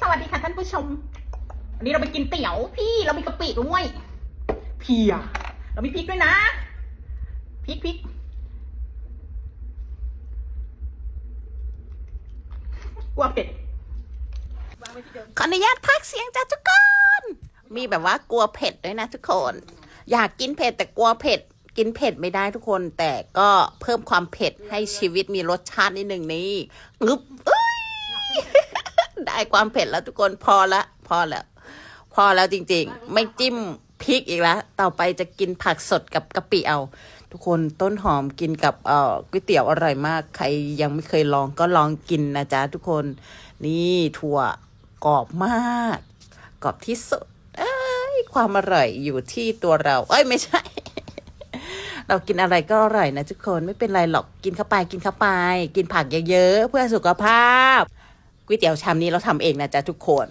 ชม วันนี้เราไปกินเตี๋ยวพี่เรามีกะปิด้วยเพียเรามีพริกด้วยนะพริกพริกกลัวเผ็ดวางไว้ที่เดิมขออนุญาตพักเสียงจ้าทุกคน มีแบบว่ากลัวเผ็ดด้วยนะทุกคน อยากกินเผ็ดแต่กลัวเผ็ด กินเผ็ดไม่ได้ทุกคน แต่ก็เพิ่มความเผ็ดให้ชีวิตมีรสชาตินิดหนึ่งนี่งึบเอ้ย ได้ความเผ็ดแล้วทุกคนพอละ พอแล้ว พอแล้วจริง ๆ ไม่จิ้มพริกอีกแล้วต่อไปจะกินผักสดกับกะปิเอา ทุกคนต้นหอมกินกับเอ่อก๋วยเตี๋ยวอร่อยมาก ใครยังไม่เคยลองก็ลองกินนะจ๊ะทุกคนนี่ถั่วกรอบมาก กรอบที่สุดเอ้ยความอร่อยอยู่ที่ตัวเรา เอ้ยไม่ใช่ เรากินอะไรก็อร่อยนะทุกคนไม่เป็นไรหรอกกินเข้าไปกินเข้าไป กินผักเยอะๆเพื่อสุขภาพ ก๋วยเตี๋ยวชามนี้เราทำเองนะจ๊ะทุกคน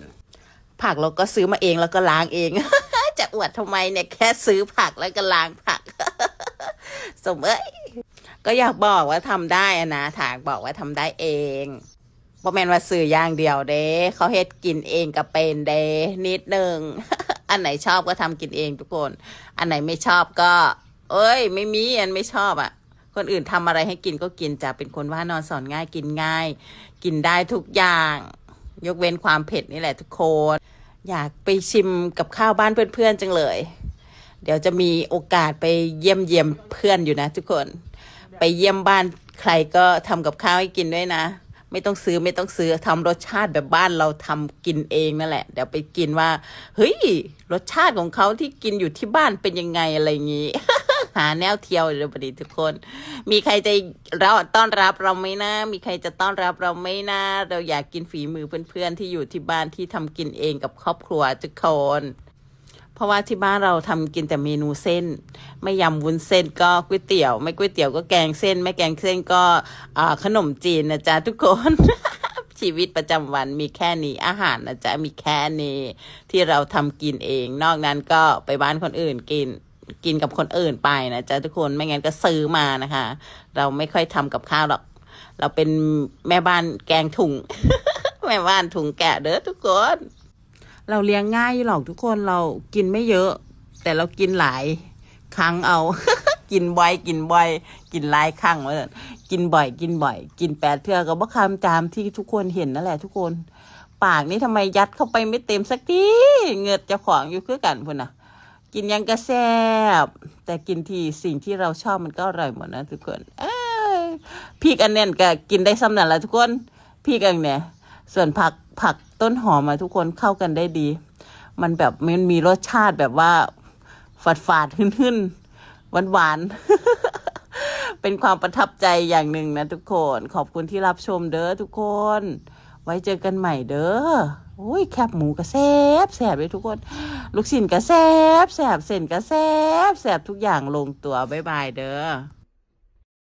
ผักเราก็ซื้อมาเองแล้วก็ล้างเอง จะอวดทำไมเนี่ยแค่ซื้อผักแล้วก็ล้างผัก สมเอ้ยก็อยากบอกว่าทำได้นะถากบอกว่าทำได้เองบ่แมนว่าซื้ออย่างเดียวเด้เขาเฮ็ดกินเองก็เป็นเด้นิดนึง อันไหนชอบก็ทำกินเองทุกคน อันไหนไม่ชอบก็ เอ้ย ไม่มีอันไม่ชอบอะ คนอื่นทำอะไรให้กินก็กินจะเป็นคนว่านอนสอนง่ายกินง่าย กินได้ทุกอย่าง ยกเว้นความเผ็ดนี่แหละทุกคน อยากไปชิมกับข้าวบ้านเพื่อนๆจังเลย เดี๋ยวจะมีโอกาสไปเยี่ยมเยี่ยมเพื่อนอยู่นะ ทุกคน ไปเยี่ยมบ้านใครก็ทำกับข้าวให้กินด้วยนะไม่ต้องซื้อไม่ต้องซื้อทำรสชาติแบบบ้านเราทำกินเองนั่นแหละ เดี๋ยวไปกินว่า เฮ้ย รสชาติของเขาที่กินอยู่ที่บ้านเป็นยังไงอะไรอย่างงี้ หาแนวเที่ยวเดี๋ยวพอดีทุกคน มีใครจะเราต้อนรับเราไหมนะ มีใครจะต้อนรับเราไหมนะ เราอยากกินฝีมือเพื่อนๆที่อยู่ที่บ้านที่ทำกินเองกับครอบครัวทุกคน เพราะว่าที่บ้านเราทำกินแต่เมนูเส้น ไม่ยำวุ้นเส้นก็ก๋วยเตี๋ยว ไม่ก๋วยเตี๋ยวก็แกงเส้น ไม่แกงเส้นก็ขนมจีนนะจ๊ะทุกคนชีวิตประจำวันมีแค่นี้อาหารนะจ๊ะมีแค่นี้ที่เราทำกินเอง นอกนั้นก็ไปบ้านคนอื่นกิน กินกับคนอื่นไปนะจ๊ะทุกคนไม่งั้นก็ซื้อมานะคะ เราไม่ค่อยทำกับข้าวหรอก เราเป็นแม่บ้านแกงถุง แม่บ้านถุงแกะเด้อทุกคน เราเลี้ยงง่ายหรอกทุกคนเรากินไม่เยอะ แต่เรากินหลายครั้งเอา กินบ่อยกินบ่อย กินหลายครั้งเลยกินบ่อย กินบ่อย กินแปดเทื่อก็บ่คำจามที่ทุกคนเห็นนั่นแหละทุกคน ปากนี่ทำไมยัดเข้าไปไม่เต็มสักทีเงือดจะของอยู่คือกันพุ่นนะ กินยังกระแซบแต่กินที่สิ่งที่เราชอบมันก็อร่อยหมดนะทุกคนเอ้ยพริกอันเนี้ยก็กินได้ซ้ำนั่นแหละทุกคนพริกอันเนี้ยส่วนผักผักต้นหอมอะทุกคนเข้ากันได้ดี มันแบบมันมีรสชาติแบบว่าฝาดฝาดๆหึ่นๆหวานหวานๆเป็นความประทับใจอย่างหนึ่งนะทุกคน ขอบคุณที่รับชมเด้อทุกคน ไว้เจอกันใหม่เด้อ โอ้ยแคบหมูกระแซบแซบเลยทุกคน ลูกชิ้นกระแซบแซบเส้นกระแซบแซบทุกอย่างลงตัวบายบายเด้อ